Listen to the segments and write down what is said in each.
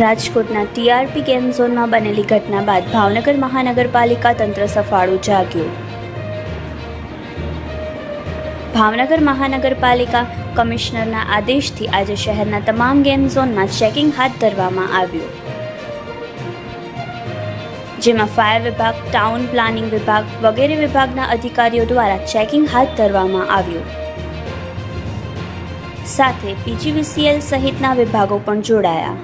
રાજકોટના TRP game ઝોનમાં બનેલી ઘટના બાદ ભાવનગર મહાનગરપાલિકા તંત્ર સફાળું જાગ્યું. ભાવનગર મહાનગરપાલિકા કમિશનરના આદેશથી આજે શહેરના તમામ ગેમ ઝોનમાં ચેકિંગ હાથ ધરવામાં આવ્યું. જેમાં ફાયર વિભાગ, ટાઉન પ્લાનિંગ વિભાગ વગેરે વિભાગના અધિકારીઓ દ્વારા ચેકિંગ હાથ ધરવામાં આવ્યું. સાથે પીજીવીસીએલ સહિતના વિભાગો પણ જોડાયા.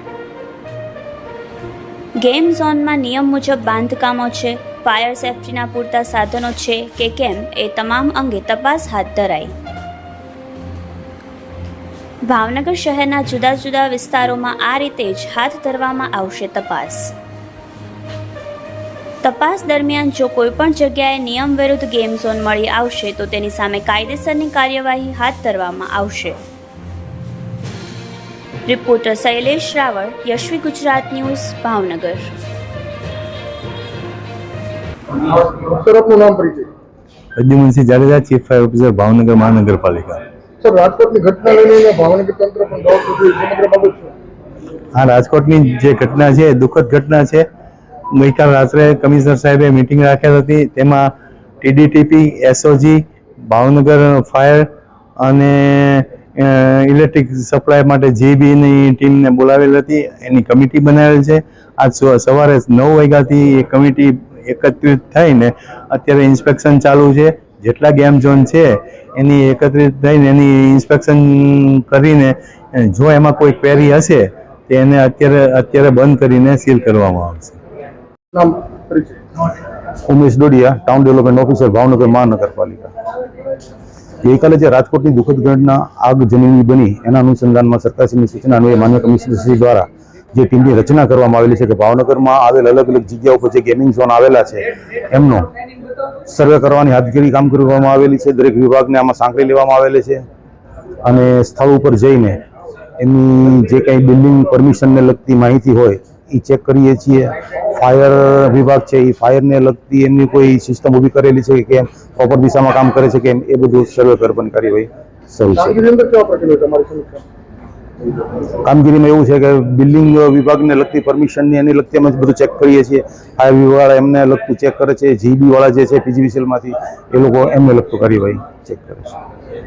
ગેમ ઝોનમાં નિયમ મુજબ બાંધકામો છે, ફાયર સેફટીના પૂરતા સાધનો છે કે કેમ એ તમામ અંગે તપાસ હાથ ધરાઈ. ભાવનગર શહેરના જુદા જુદા વિસ્તારોમાં આ રીતે જ હાથ ધરવામાં આવશે તપાસ. તપાસ દરમિયાન જો કોઈ પણ જગ્યાએ નિયમ વિરુદ્ધ ગેમ ઝોન મળી આવશે તો તેની સામે કાયદેસરની કાર્યવાહી હાથ ધરવામાં આવશે. Reporter Shailesh Raval Yashvi Gujarat news Bhavnagar. Sir આપનું નામ પરિચય. Pradyumansinh Jadeja chief fire officer Bhavnagar મહાનગરપાલિકા. સર રાજકોટની ઘટના લઈને ભાવનગર તંત્ર પણ દોડ સમગ્ર બાબત છે. હા રાજકોટની જે ઘટના છે દુઃખદ ઘટના છે. ગઈકાલ રાત્રે કમિશનર સાહેબે મિટિંગ રાખેલ હતી. તેમાં ટીડીટીપી, એસઓજી, ભાવનગર ફાયર અને ઇલેક્ટ્રિક સપ્લાય માટે જેબીની ટીમને બોલાવેલ હતી. એની કમિટી બનાવેલ છે. આજ સવારે નવ વાગ્યાથી એ કમિટી એકત્રિત થઈને અત્યારે ઇન્સ્પેક્શન ચાલુ છે. જેટલા ગેમ ઝોન છે, એની એકત્રિત થઈને એની ઇન્સ્પેક્શન કરીને, જો એમાં કોઈ ક્વેરી હશે, તો એને અત્યારે અત્યારે બંધ કરીને સીલ કરવામાં આવશે. નામ Umesh Dodiya town development officer Bhavnagar મહાનગરપાલિકા. ગઈકાલે જે રાજકોટની દુઃખદ ઘટના આગ જમીનની બની, એના અનુસંધાનમાં સરકારશ્રીની સૂચના અન્વયે માન્ય કમિશનરશ્રી દ્વારા જે ટીમની રચના કરવામાં આવેલી છે કે ભાવનગરમાં આવેલ અલગ અલગ જગ્યા ઉપર જે ગેમિંગ ઝોન આવેલા છે, એમનો સર્વે કરવાની હાથગીરી કામ કરવામાં આવેલી છે. દરેક વિભાગને આમાં સાંકળી લેવામાં આવેલી છે અને સ્થળ ઉપર જઈને એમની જે કંઈ બિલ્ડિંગ પરમિશનને લગતી માહિતી હોય એ ચેક કરીએ છીએ. ફાયર વિભાગ છે એ ફાયરને લગતી એમની કોઈ સિસ્ટમ ઊભી કરેલી છે કે કેમ? પ્રોપર દિશામાં કામ કરે છે કેમ? એ બધું સર્વે કરવાની કાર્યવાહી શરૂ છે. કામગીરીમાં એવું છે કે બિલ્ડિંગ વિભાગને લગતી પરમિશનની એની લગતી અમે બધું ચેક કરીએ છીએ. ફાયર વિભાગ એમને લગતું ચેક કરે છે જીબી વાળા જે છે પીજીવીસીએલમાંથી એ લોકો એમને લગતું કાર્યવાહી ચેક કરે છે.